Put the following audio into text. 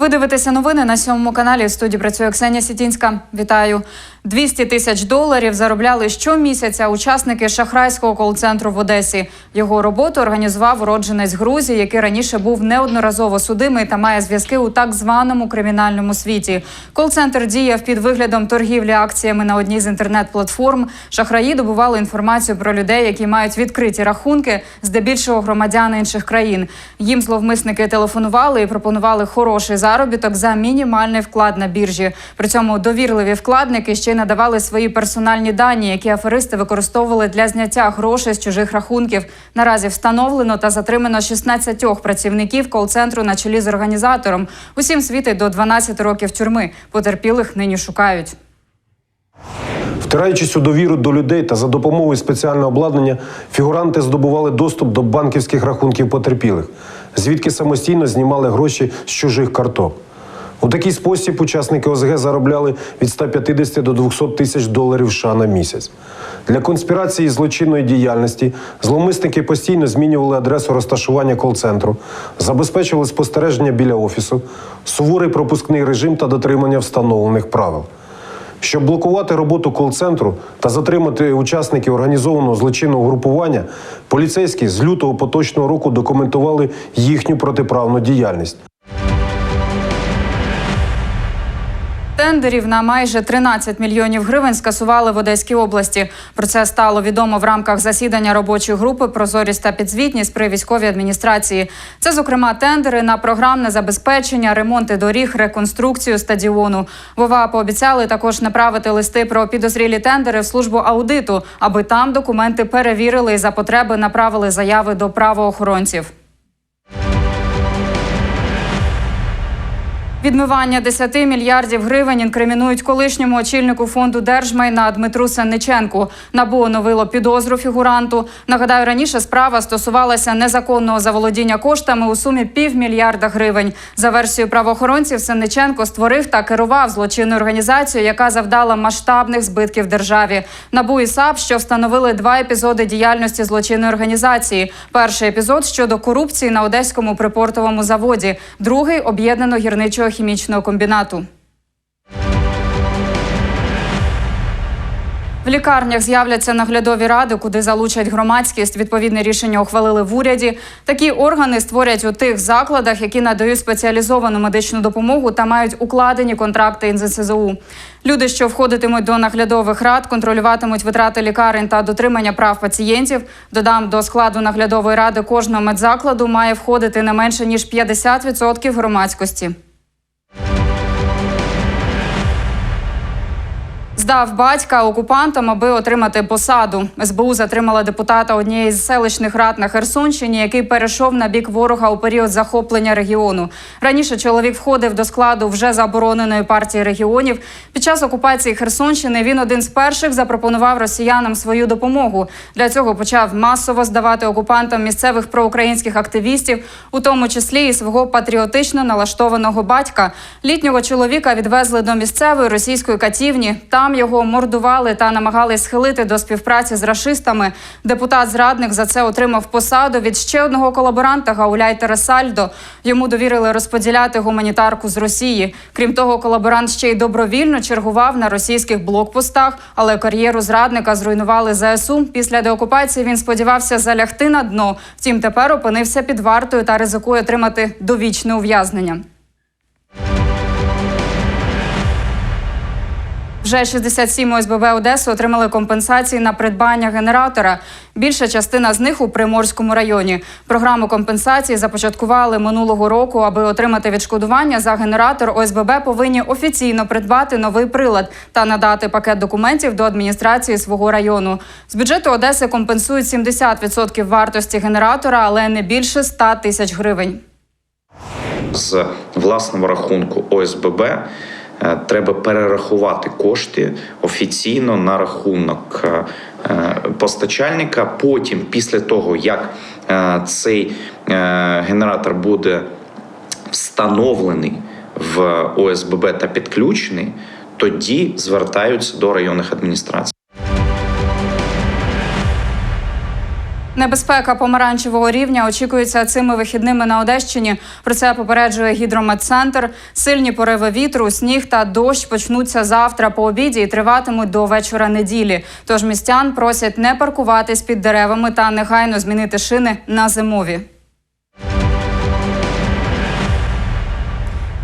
Ви дивитеся новини на сьомому каналі. В студії працює Ксенія Сітінська. Вітаю. 200 тисяч доларів заробляли щомісяця учасники шахрайського кол-центру в Одесі. Його роботу організував уродженець Грузії, який раніше був неодноразово судимий та має зв'язки у так званому кримінальному світі. Кол-центр діяв під виглядом торгівлі акціями на одній з інтернет-платформ. Шахраї добували інформацію про людей, які мають відкриті рахунки, здебільшого громадян інших країн. Їм зловмисники телефонували і пропонували хороший заробіток за мінімальний вклад на біржі. При цьому довірливі вкладники ще й надавали свої персональні дані, які аферисти використовували для зняття грошей з чужих рахунків. Наразі встановлено та затримано 16 працівників кол-центру на чолі з організатором. Усім світить до 12 років тюрми. Потерпілих нині шукають. Втираючись у довіру до людей та за допомогою спеціального обладнання, фігуранти здобували доступ до банківських рахунків потерпілих, звідки самостійно знімали гроші з чужих карток. У такий спосіб учасники ОСГ заробляли від 150 до 200 тисяч доларів США на місяць. Для конспірації і злочинної діяльності зловмисники постійно змінювали адресу розташування кол-центру, забезпечували спостереження біля офісу, суворий пропускний режим та дотримання встановлених правил. Щоб блокувати роботу кол-центру та затримати учасників організованого злочинного групування, поліцейські з лютого поточного року документували їхню протиправну діяльність. Тендерів на майже 13 мільйонів гривень скасували в Одеській області. Про це стало відомо в рамках засідання робочої групи Прозорість та підзвітність при військовій адміністрації. Це, зокрема, тендери на програмне забезпечення, ремонти доріг, реконструкцію стадіону. Вова пообіцяли також направити листи про підозрілі тендери в службу аудиту, аби там документи перевірили і за потреби направили заяви до правоохоронців. Відмивання 10 мільярдів гривень інкримінують колишньому очільнику фонду держмайна Дмитру Сенниченку. Набу оновило підозру фігуранту. Нагадаю, раніше справа стосувалася незаконного заволодіння коштами у сумі півмільярда гривень. За версією правоохоронців, Сенниченко створив та керував злочинну організацію, яка завдала масштабних збитків державі. Набу і САП, що встановили два епізоди діяльності злочинної організації. Перший епізод щодо корупції на одеському припортовому заводі, другий об'єднано гірничого хімічного комбінату. В лікарнях з'являться наглядові ради, куди залучать громадськість. Відповідне рішення ухвалили в уряді. Такі органи створять у тих закладах, які надають спеціалізовану медичну допомогу та мають укладені контракти із НСЗУ. Люди, що входитимуть до наглядових рад, контролюватимуть витрати лікарень та дотримання прав пацієнтів. Додам до складу наглядової ради кожного медзакладу має входити не менше ніж 50% громадськості. Здав батька окупантам, аби отримати посаду. СБУ затримала депутата однієї з селищних рад на Херсонщині, який перейшов на бік ворога у період захоплення регіону. Раніше чоловік входив до складу вже забороненої партії регіонів. Під час окупації Херсонщини він один з перших запропонував росіянам свою допомогу. Для цього почав масово здавати окупантам місцевих проукраїнських активістів, у тому числі і свого патріотично налаштованого батька. Літнього чоловіка відвезли до місцевої російської катівні. Там його мордували та намагались схилити до співпраці з рашистами. Депутат-зрадник за це отримав посаду від ще одного колаборанта Гауляйтера Сальдо. Йому довірили розподіляти гуманітарку з Росії. Крім того, колаборант ще й добровільно чергував на російських блокпостах, але кар'єру зрадника зруйнували ЗСУ. Після деокупації він сподівався залягти на дно. Втім, тепер опинився під вартою та ризикує отримати довічне ув'язнення. Вже 67 ОСББ Одеси отримали компенсації на придбання генератора. Більша частина з них у Приморському районі. Програму компенсації започаткували минулого року. Аби отримати відшкодування за генератор, ОСББ повинні офіційно придбати новий прилад та надати пакет документів до адміністрації свого району. З бюджету Одеси компенсують 70% вартості генератора, але не більше 100 тисяч гривень. з власного рахунку ОСББ треба перерахувати кошти офіційно на рахунок е, е, постачальника. Потім, після того як е, цей е, генератор буде встановлений в ОСББ та підключений, тоді звертаються до районних адміністрацій. Небезпека помаранчевого рівня очікується цими вихідними на Одещині. Про це попереджує гідрометцентр. Сильні пориви вітру, сніг та дощ почнуться завтра по обіді і триватимуть до вечора неділі. Тож містян просять не паркуватись під деревами та негайно змінити шини на зимові.